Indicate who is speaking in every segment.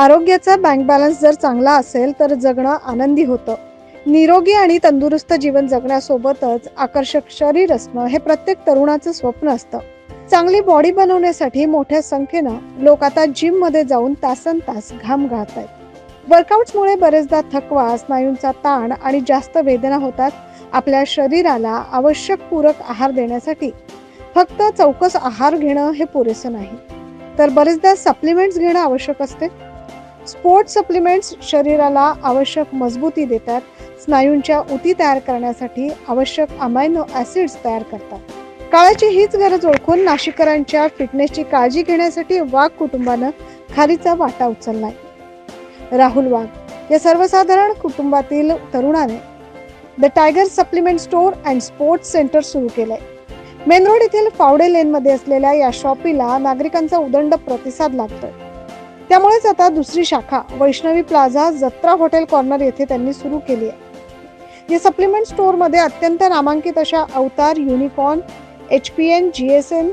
Speaker 1: आरोग्याचा bank balance जर चांगला असेल तर जगणं आनंदी होतं. निरोगी आणि तंदुरुस्त जीवन जगण्यासोबतच आकर्षक शरीर असणं हे प्रत्येक तरुणाचं स्वप्न असतं. चांगली बॉडी बनवण्यासाठी मोठ्या संख्येनं लोक आता जिममध्ये जाऊन तासन तास घाम घात आहेत. वर्कआउट्समुळे बरेचदा थकवा स्नायूंचा ताण आणि जास्त वेदना होतात. आपल्या शरीराला आवश्यक पूरक आहार देण्यासाठी फक्त चौकस आहार घेणं हे पुरेसं नाही. तर बरेचदा सप्लिमेंट्स घेणं आवश्यक असते? स्पोर्ट्स सप्लिमेंट्स शरीराला आवश्यक मजबूती देतात. स्नायूंच्या उती तयार करण्यासाठी आवश्यक अमायनो ॲसिड्स तयार करतात. काळाची हीच गरज ओळखून नाशिककरांच्या फिटनेसची काळजी घेण्यासाठी वाघ कुटुंबानं खारीचा वाटा उचललाय. राहुल वाघ या सर्वसाधारण कुटुंबातील तरुणाने the tiger supplement store and sports centre सुरू केलंय. मेन रोड येथील फावडे लेनमध्ये असलेल्या या शॉपीला नागरिकांचा उदंड प्रतिसाद लागतोय. त्यामुळेच आता दुसरी शाखा Vaishnavi plaza Jatra hotel corner येथे त्यांनी सुरू केली आहे. या सप्लिमेंट स्टोअरमध्ये अत्यंत नामांकित अशा Avatar unicorn H P N G S M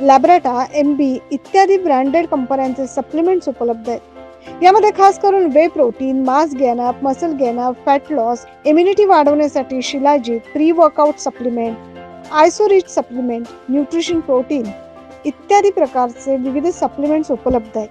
Speaker 1: Labrada M B इत्यादी ब्रँडेड कंपन्यांचे सप्लिमेंट्स उपलब्ध आहेत. यामध्ये खास करून whey protein mass gainer muscle gainer fat loss immunity वाढवण्यासाठी shilajit pre workout supplement Isorich supplement nutrition protein इत्यादी प्रकारचे विविध सप्लिमेंट्स उपलब्ध आहेत.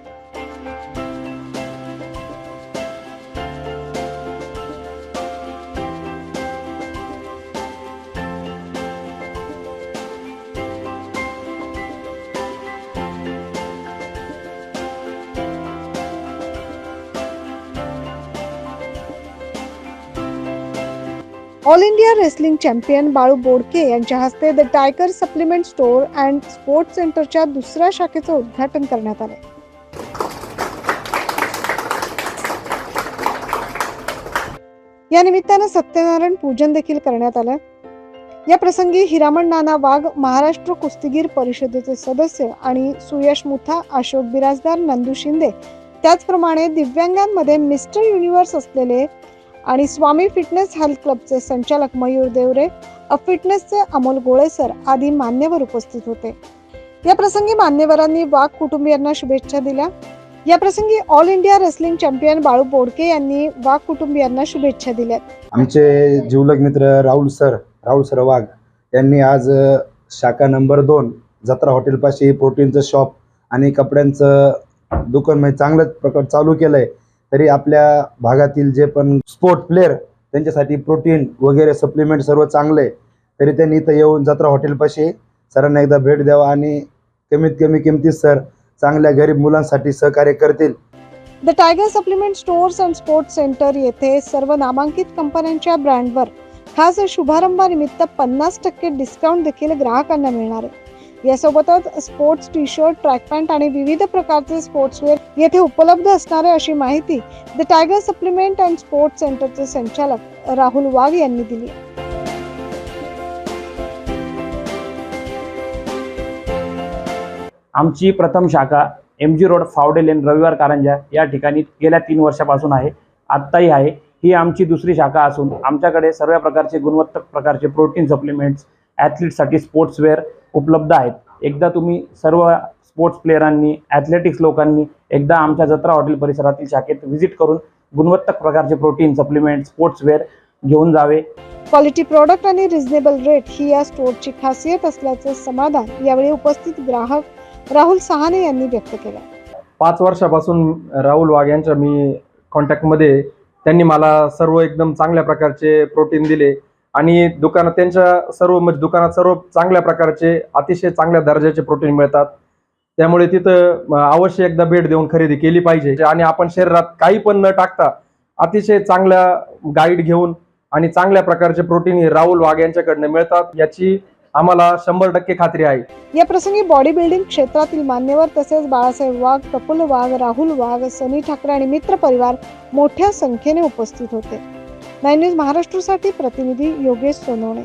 Speaker 1: All India wrestling champion Balu Bodke यांच्या हस्ते the tiger supplement store and sports सेंटरच्या दुसऱ्या शाखेचं उद्घाटन करण्यात आलं. या निमित्तानं सत्यनारायण पूजन देखील करण्यात आलं. या प्रसंगी हिरामण नाना वाघ महाराष्ट्र कुस्तीगीर परिषदेचे सदस्य आणि सुयश मुथा अशोक बिराजदार नंदू शिंदे त्याचप्रमाणे दिव्यांगांमध्ये मिस्टर युनिव्हर्स असलेले आणि स्वामी फिटनेस हेल्थ क्लबचे संचालक मयूर देवरे अ फिटनेसचे अमोल गोळेसर आदी मान्यवर उपस्थित होते. या प्रसंगी मान्यवरांनी वाघ कुटुंबियांना शुभेच्छा दिल्या. या प्रसंगी all India wrestling champion Balu Bodke यांनी वाघ कुटुंबियांना शुभेच्छा दिल्या.
Speaker 2: आमचे जिवलग मित्र राहुल सर राहुल सर वाघ यांनी आज शाखा नंबर दोन जत्रा हॉटेलपाशी प्रोटीनचं शॉप आणि कपड्यांचं दुकान म्हणजे चांगल्याच प्रकार चालू केलं आहे तरी आपल्या भागातील जे पण स्पोर्ट प्लेअर त्यांच्यासाठी प्रोटीन वगैरे सप्लिमेंट सर्व चांगले तरी त्यांनी इथं येऊन जत्रा हॉटेलपाशी सरांना एकदा भेट द्यावा आणि कमीत कमी किमतीत सर चांगल्या गरीब मुलांसाठी सहकार्य करतील.
Speaker 1: The tiger supplement stores and sports centre येथे सर्व नामांकित कंपन्यांच्या ब्रँडवर खास शुभारंभानिमित्त पन्नास टक्के डिस्काउंट देखील ग्राहकांना मिळणार आहे. यासोबतच sports T shirt track pant आणि विविध प्रकारचे स्पोर्ट्सवेअर येथे उपलब्ध असणारे अशी माहिती the tiger supplement and sports सेंटरचे संचालक राहुल वाघ यांनी दिली
Speaker 3: आमची प्रथम शाखा M G road Phawde lane Raviwar Karanja या ठिकाणी गेल्या तीन वर्षापासून आहे. आत्ताही आहे. ही आमची दुसरी शाखा असून आमच्याकडे सर्व प्रकारचे गुणवत्ता प्रकारचे प्रोटीन सप्लिमेंट्स ॲथलीटसाठी स्पोर्ट्सवेअर उपलब्ध आहेत. एकदा तुम्ही सर्व स्पोर्ट्स प्लेयरांनी ॲथलेटिक्स लोकांनी एकदा आमच्या जत्रा हॉटेल परिसरातील शाखेत व्हिजिट करून गुणवत्ता प्रकारचे प्रोटीन सप्लिमेंट स्पोर्ट्सवेअर घेऊन जावे.
Speaker 1: क्वालिटी प्रॉडक्ट आणि रिझनेबल रेट ही या स्टोअरची खासियत असल्याचे समाधान यावेळी उपस्थित ग्राहक राहुल सहाने यांनी व्यक्त केलं.
Speaker 4: पाच वर्षापासून राहुल वाघ यांच्या मी कॉन्टॅक्टमध्ये त्यांनी मला सर्व एकदम चांगल्या प्रकारचे प्रोटीन दिले. आणि दुकानात त्यांच्या सर्व म्हणजे दुकानात सर्व चांगल्या प्रकारचे अतिशय चांगल्या दर्जाचे प्रोटीन मिळतात. त्यामुळे तिथं अवश्य एकदा भेट देऊन खरेदी केली पाहिजे. आणि आपण शरीरात काही पण न टाकता अतिशय चांगल्या गाईड घेऊन आणि चांगल्या प्रकारचे प्रोटीन हे राहुल वाघ यांच्याकडनं मिळतात याची आम्हाला शंभर टक्के खात्री आहे.
Speaker 1: या प्रसंगी बॉडी बिल्डिंग क्षेत्रातील मान्यवर तसेच बाळासाहेब वाघ प्रफुल्ल वाघ राहुल वाघ सनी ठाकरे आणि मित्र परिवार मोठ्या संख्येने उपस्थित होते. नाईन न्यूज महाराष्ट्रासाठी प्रतिनिधी योगेश सोनवणे.